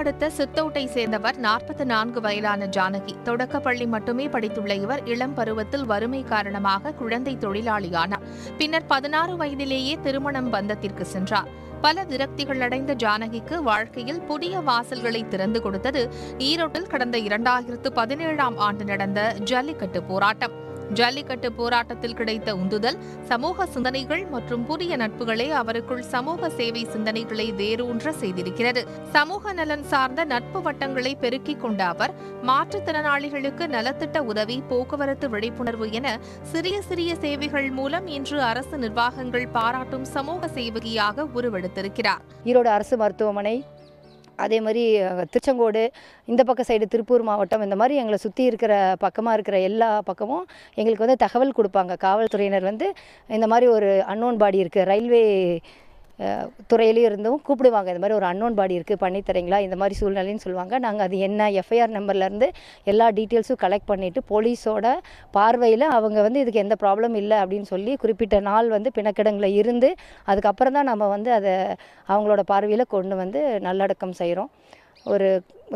அடுத்த சித்தோட்டை சேர்ந்தவர் நாற்பத்தி நான்கு வயதான ஜானகி. தொடக்கப்பள்ளி மட்டுமே படித்துள்ள இவர் இளம் பருவத்தில் வறுமை காரணமாக குழந்தை தொழிலாளியானார் பின்னர் பதினாறு வயதிலேயே திருமணம் பந்தத்திற்கு சென்றார். பல விரக்திகள் அடைந்த ஜானகிக்கு வாழ்க்கையில் புதிய வாசல்களை திறந்து கொடுத்தது ஈரோட்டில் கடந்த இரண்டாயிரத்து பதினேழாம் ஆண்டு நடந்த ஜல்லிக்கட்டு போராட்டம். ஜல்லிக்கட்டு போராட்டத்தில் கிடைத்த உந்துதல் சமூக சிந்தனைகள் மற்றும் புதிய நட்புகளே அவருக்குள் சமூக சேவை சிந்தனைகளை வேரூன்ற செய்திருக்கிறது. சமூக நலன் சார்ந்த நட்பு வட்டங்களை பெருக்கிக் கொண்ட அவர் மாற்றுத்திறனாளிகளுக்கு நலத்திட்ட உதவி போக்குவரத்து விழிப்புணர்வு என சிறிய சிறிய சேவைகள் மூலம் இன்று அரசு நிர்வாகங்கள் பாராட்டும் சமூக சேவகியாக உருவெடுத்திருக்கிறார். ஈரோடு அரசு மருத்துவமனை அதே மாதிரி திருச்செங்கோடு இந்த பக்கம் சைடு திருப்பூர் மாவட்டம் இந்த மாதிரி எங்களை சுற்றி இருக்கிற பக்கமாக இருக்கிற எல்லா பக்கமும் எங்களுக்கு வந்து தகவல் கொடுப்பாங்க. காவல்துறையினர் வந்து இந்த மாதிரி ஒரு அன்னோன் பாடி இருக்குது ரயில்வே அஹ், துறையிலையும் இருந்தும் கூப்பிடுவாங்க. இந்த மாதிரி ஒரு அன்னோன் பாடி இருக்குது பண்ணித்தரீங்களா இந்த மாதிரி சூழ்நிலைன்னு சொல்லுவாங்க. நாங்கள் அது என்ன எஃப்ஐஆர் நம்பர்லேருந்து எல்லா டீட்டெயில்ஸும் கலெக்ட் பண்ணிவிட்டு போலீஸோட பார்வையில் அவங்க வந்து இதுக்கு எந்த ப்ராப்ளம் இல்லை அப்படின்னு சொல்லி குறிப்பிட்ட நாள் வந்து பிணக்கிடங்களில் இருந்து அதுக்கப்புறம் தான் நம்ம வந்து அதை அவங்களோட பார்வையில் கொண்டு வந்து நல்லடக்கம் செய்கிறோம் ஒரு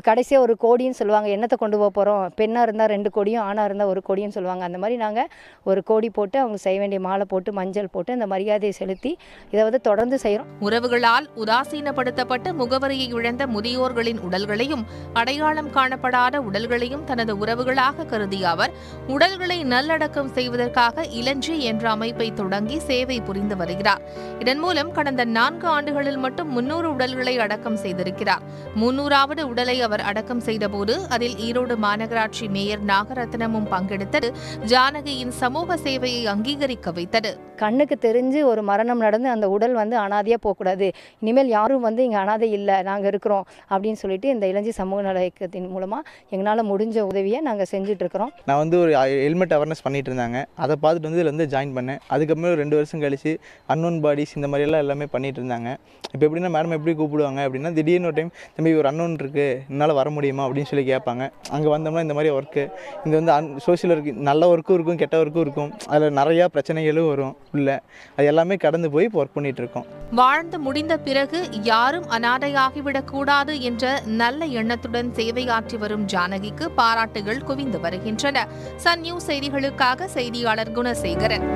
கடைசியாக ஒரு கோடின்னு சொல்லுவாங்க. என்னத்தை கொண்டு போக போகிறோம் பெண்ணாக இருந்தால் ரெண்டு கோடியும் ஆணாக இருந்தால் ஒரு கோடின்னு சொல்லுவாங்க. அந்த மாதிரி நாங்கள் ஒரு கோடி போட்டு அவங்க செய்ய வேண்டிய மாலை போட்டு மஞ்சள் போட்டு அந்த மரியாதையை செலுத்தி இதை வந்து தொடர்ந்து செய்கிறோம் உறவுகளால் உதாசீனப்படுத்தப்பட்டு முகவரியை இழந்த முதியோர்களின் உடல்களையும் அடையாளம் காணப்படாத உடல்களையும் தனது உறவுகளாக கருதிய அவர் உடல்களை நல்லடக்கம் செய்வதற்காக இளஞ்சி என்ற அமைப்பை தொடங்கி சேவை புரிந்து வருகிறார். இதன் மூலம் கடந்த நான்கு ஆண்டுகளில் மட்டும் முன்னூறு உடல்களை அடக்கம் செய்திருக்கிறார். முன்னூறாவது உடலை அவர் அடக்கம் செய்தபோது அதில் ஈரோடு மாநகராட்சி மேயர் நாகரத்னமும் பங்கெடுத்தது. ஜானகியின் சமூக சேவையை அங்கீகரிக்க வைத்தது. கண்ணுக்கு தெரிஞ்சு ஒரு மரணம் நடந்து அந்த உடல் வந்து அனாதையாக போகக்கூடாது. இனிமேல் யாரும் வந்து இங்கே அனாதை இல்லை நாங்கள் இருக்கிறோம் அப்படின்னு சொல்லிட்டு இந்த இளைஞ்சி சமூக நல இயக்கத்தின் மூலமாக எங்களால் முடிஞ்ச உதவியை நாங்கள் செஞ்சிட்ருக்கிறோம் நான் வந்து ஒரு ஹெல்மெட் அவேர்னஸ் பண்ணிட்டு இருந்தாங்க. அதை பார்த்துட்டு வந்து இதில் வந்து ஜாயின் பண்ணேன். அதுக்கப்புறம் ஒரு ரெண்டு வருஷம் கழிச்சு அன்னோன் பாடிஸ் இந்த மாதிரியெல்லாம் எல்லாமே பண்ணிட்டு இருந்தாங்க. இப்போ எப்படின்னா மேடம் எப்படி கூப்பிடுவாங்க அப்படின்னா திடீர்னு ஒரு டைம் தம்பி ஒரு அன்னோன் இருக்குது என்னால் வர முடியுமா? அப்படின்னு சொல்லி கேட்பாங்க. அங்கே வந்தோம்னா இந்த மாதிரி ஒர்க்கு இது வந்து அன் சோஷியல் ஒர்க்கு நல்ல ஒர்க்கும் இருக்கும் கெட்ட ஒர்க்கும் இருக்கும். அதில் நிறையா பிரச்சனைகளும் வரும். உள்ள அது எல்லாமே கடந்து போய் இப்போ ஒர்க் பண்ணிட்டு இருக்கோம் வாழ்ந்து முடிந்த பிறகு யாரும் அனாதையாகிவிடக் கூடாது என்ற நல்ல எண்ணத்துடன் சேவையாற்றி வரும் ஜானகிக்கு பாராட்டுகள் குவிந்து வருகின்றன. சன் நியூஸ் செய்திகளுக்காக செய்தியாளர் குணசேகரன்.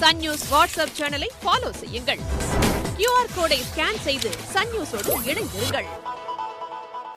சன் நியூஸ் வாட்ஸ்அப் சேனலை ஃபாலோ செய்யுங்கள். கியூஆர் கோடை ஸ்கேன் செய்து சன் நியூஸோடு இணைந்திருங்கள்.